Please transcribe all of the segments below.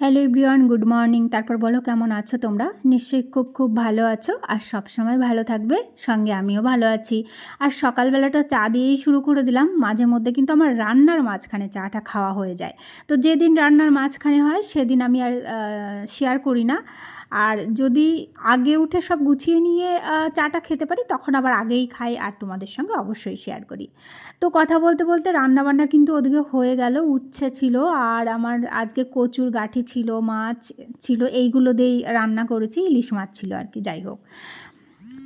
Hello everyone good morning তারপর বলো, কেমন আছো তোমরা? নিশ্চয়ই খুব খুব ভালো আছো আর সব সময় ভালো থাকবে, সঙ্গে আমিও ভালো আছি। আর সকালবেলাটা চা দিয়েই শুরু করে দিলাম, মাঝে মধ্যে কিন্তু আমার রান্নার মাঝখানে চাটা খাওয়া হয়ে যায়। তো যেদিন রান্নার মাঝখানে হয়, সেদিন আমি আর শেয়ার করি না। আর যদি আগে উঠে সব গুছিয়ে নিয়ে চাটা খেতে পারি, তখন আবার আগেই খাই আর তোমাদের সঙ্গে অবশ্যই শেয়ার করি। তো কথা বলতে বলতে রান্নাবান্না কিন্তু ওদিকে হয়ে গেল, উচ্ছে ছিল আর আমার আজকে কচুর গাঠি ছিল, মাছ ছিল, এইগুলো দিয়েই রান্না করেছি, ইলিশ মাছ ছিল আর কি, যাই হোক।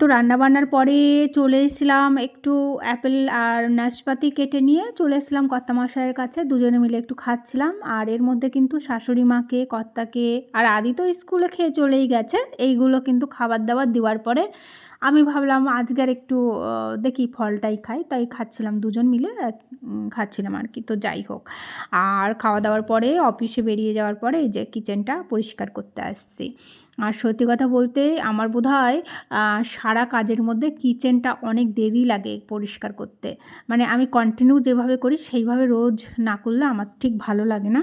তো রান্নাবান্নার পরে চলে এসেছিলাম একটু অ্যাপেল আর নাশপাতি কেটে নিয়ে চলে এসলাম কর্তা মশাইয়ের কাছে। দুজনে মিলে একটু খাচ্ছিলাম। আর এর মধ্যে কিন্তু শাশুড়ি মাকে, কর্তাকে আর আদি তো স্কুলে খেয়ে চলেই গেছে। এইগুলো কিন্তু খাবার দাবার দেওয়ার পরে আমি ভাবলাম আজকের একটু দেখি ফলটাই খাই। তাই খাচ্ছিলাম দুজন মিলে খাচ্ছিলাম আর কি। তো যাই হোক। আর খাওয়া দাওয়ার পরে, অফিসে বেরিয়ে যাওয়ার পরে যে কিচেনটা পরিষ্কার করতে আসছি। আর সত্যি কথা বলতে আমার বোধ হয় সারা কাজের মধ্যে কিচেনটা অনেক দেরি লাগে পরিষ্কার করতে। মানে আমি কন্টিনিউ যেভাবে করি, সেইভাবে রোজ না করলে আমার ঠিক ভালো লাগে না।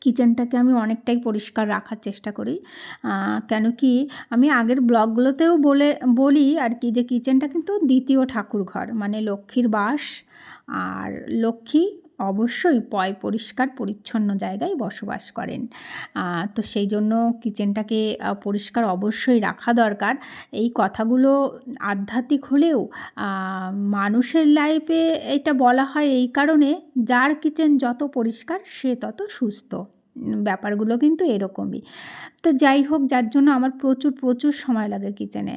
কিচেনটাকে আমি অনেকটাই পরিষ্কার রাখার চেষ্টা করি। কেন কি আমি আগের ব্লগগুলোতেও বলে, বলি আর কি যে কিচেনটা কিন্তু দ্বিতীয় ঠাকুর ঘর মানে লক্ষ্মীর বাস আর লক্ষ্মী অবশ্যই পয় পরিষ্কার, পরিচ্ছন্ন জায়গায় বসবাস করেন। তো সেই জন্য কিচেনটাকে পরিষ্কার অবশ্যই রাখা দরকার। এই কথাগুলো আধ্যাত্মিক হলেও মানুষের লাইফে এটা বলা হয় এই কারণে, যার কিচেন যত পরিষ্কার, সে তত সুস্থ। ব্যাপারগুলো কিন্তু এরকমই। তো যাই হোক, যার জন্য আমার প্রচুর প্রচুর সময় লাগে কিচেনে।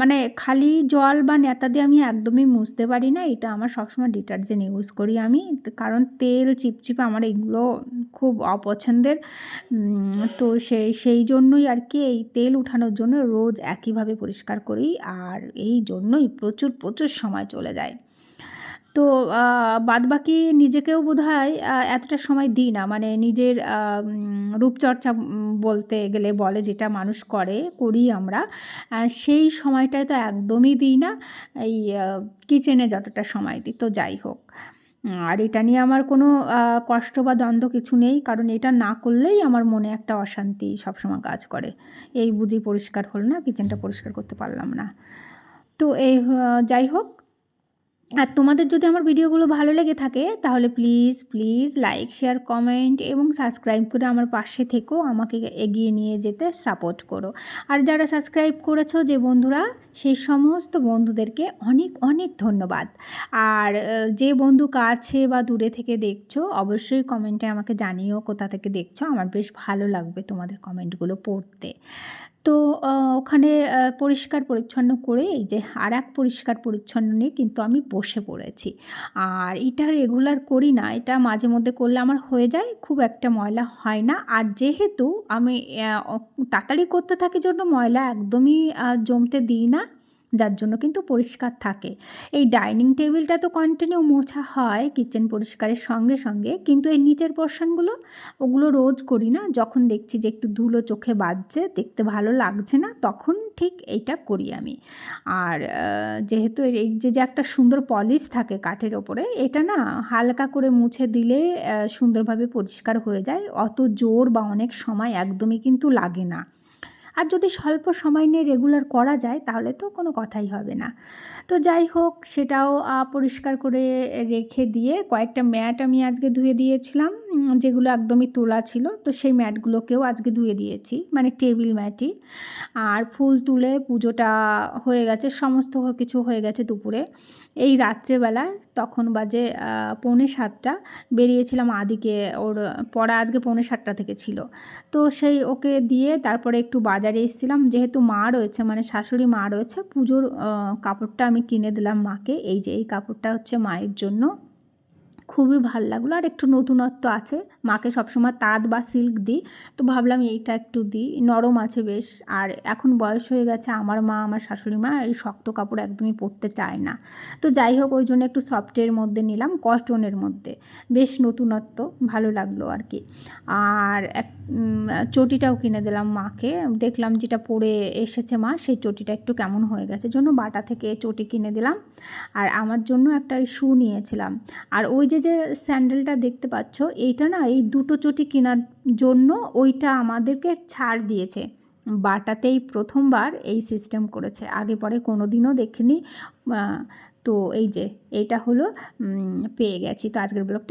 মানে খালি জল বা নেতা দিয়ে আমি একদমই মুছতে পারি না, এটা আমার সবসময় ডিটারজেন্ট ইউজ করি আমি। কারণ তেল, চিপচিপে আমার এগুলো খুব অপছন্দের। তো সেই সেই জন্যই আর কি এই তেল উঠানোর জন্য রোজ একইভাবে পরিষ্কার করি, আর এই জন্যই প্রচুর প্রচুর সময় চলে যায়। তো বাদবাকি নিজেকেও বোধ হয় এতটা সময় দিই না। মানে নিজের রূপচর্চা বলতে গেলে বলে যেটা মানুষ করে, করি আমরা। সেই সময়টায় তো একদমই দিই না। এই কিচেনে যতটা সময় দিই, তো যাই হোক। আর এটা নিয়ে আমার কোনো কষ্ট বা দ্বন্দ্ব কিছু নেই, কারণ এটা না করলেই আমার মনে একটা অশান্তি সবসময় কাজ করে। এই বুঝি পরিষ্কার হল না, কিচেনটা পরিষ্কার করতে পারলাম না। তো এই যাই হোক আর তোমাদের যদি আমার ভিডিওগুলো ভালো লেগে থাকে, তাহলে please please like share comment এবং সাবস্ক্রাইব করে আমার পাশে থেকেও আমাকে এগিয়ে নিয়ে যেতে সাপোর্ট করো। আর যারা সাবস্ক্রাইব করেছ যে বন্ধুরা, সেই সমস্ত বন্ধুদেরকে অনেক অনেক ধন্যবাদ। আর যে বন্ধু কাছে বা দূরে থেকে দেখছ, অবশ্যই কমেন্টে আমাকে জানিও কোথা থেকে দেখছ, আমার বেশ ভালো লাগবে তোমাদের কমেন্টগুলো পড়তে। তো ওখানে পরিষ্কার পরিচ্ছন্ন করে এই যে আর এক পরিষ্কার পরিচ্ছন্ন নিয়ে কিন্তু আমি বসে পড়েছি। আর এটা রেগুলার করি না, এটা মাঝে মধ্যে করলে আমার হয়ে যায়, খুব একটা ময়লা হয় না। আর যেহেতু আমি তাড়াতাড়ি করতে থাকি জন্য ময়লা একদমই জমতে দিই না যার জন্য কিন্তু পরিষ্কার থাকে। এই ডাইনিং টেবিলটা তো কন্টিনিউ মোছা হয় কিচেন পরিষ্কারের সঙ্গে সঙ্গে, কিন্তু এই নিচের পোর্শনগুলো, ওগুলো রোজ করি না। যখন দেখছি যে একটু ধুলো চোখে বাজছে, দেখতে ভালো লাগছে না, তখন ঠিক এইটা করি আমি। আর যেহেতু এই যে যে একটা সুন্দর পলিশ থাকে কাঠের ওপরে, এটা না হালকা করে মুছে দিলে সুন্দরভাবে পরিষ্কার হয়ে যায়। অত জোর বা অনেক সময় একদমই কিন্তু লাগে না। আর যদি স্বল্প সময় নিয়ে রেগুলার করা যায়, তাহলে তো কোনো কথাই হবে না। তো যাই হোক, সেটাও পরিষ্কার করে রেখে দিয়ে কয়েকটা ম্যাট আমি আজকে ধুয়ে দিয়েছিলাম। যেগুলো একদমই তোলা ছিল, তো সেই ম্যাটগুলোকেও আজকে ধুয়ে দিয়েছি মানে টেবিল ম্যাটই। আর ফুল তুলে পুজোটা হয়ে গেছে, সমস্ত কিছু হয়ে গেছে দুপুরে। এই রাত্রেবেলায় তখন বাজে পৌনে সাতটা, বেরিয়েছিলাম আদিকে, ওর পড়া আজকে পৌনে সাতটা থেকে ছিল। তো সেই ওকে দিয়ে তারপরে একটু বাজারে এসেছিলাম, যেহেতু মা রয়েছে মানে শাশুড়ি মা রয়েছে, পুজোর কাপড়টা আমি কিনে দিলাম মাকে, এই যে এই কাপড়টা হচ্ছে মায়ের জন্য। খুবই ভালো লাগল। আর একটু নতুনত্ব আছে। মাকে সবসময় তাঁত বা সিল্ক দিই। তো ভাবলাম এইটা একটু দিই। নরম আছে বেশ। আর এখন বয়স হয়ে গেছে, আমার মা, আমার শাশুড়ি মা এই শক্ত কাপড় একদমই পরতে চায় না। তো যাই হোক, ওই জন্য একটু সফটের মধ্যে নিলাম কস্টনের মধ্যে। বেশ নতুনত্ব, ভালো লাগল আর কি। আর এক চটিটাও কিনে দিলাম মাকে। দেখলাম যেটা পরে এসেছে মা, সেই চটিটা একটু কেমন হয়ে গেছে জন্য বাটা থেকে চটি কিনে দিলাম। আর আমার জন্য একটা শু নিয়েছিলাম। আর ওই যে যে স্যান্ডেলটা দেখতে পাচ্ছ, এইটা না এই দুটো চটি কেনার জন্য ওইটা আমাদেরকে ছাড় দিয়েছে। বাটাতেই প্রথমবার এই সিস্টেম করেছে। আগে পরে কোনো দিনও দেখিনি তো এই যে, এইটা হলো পেয়ে গেছি। তো আজকের ব্লগটা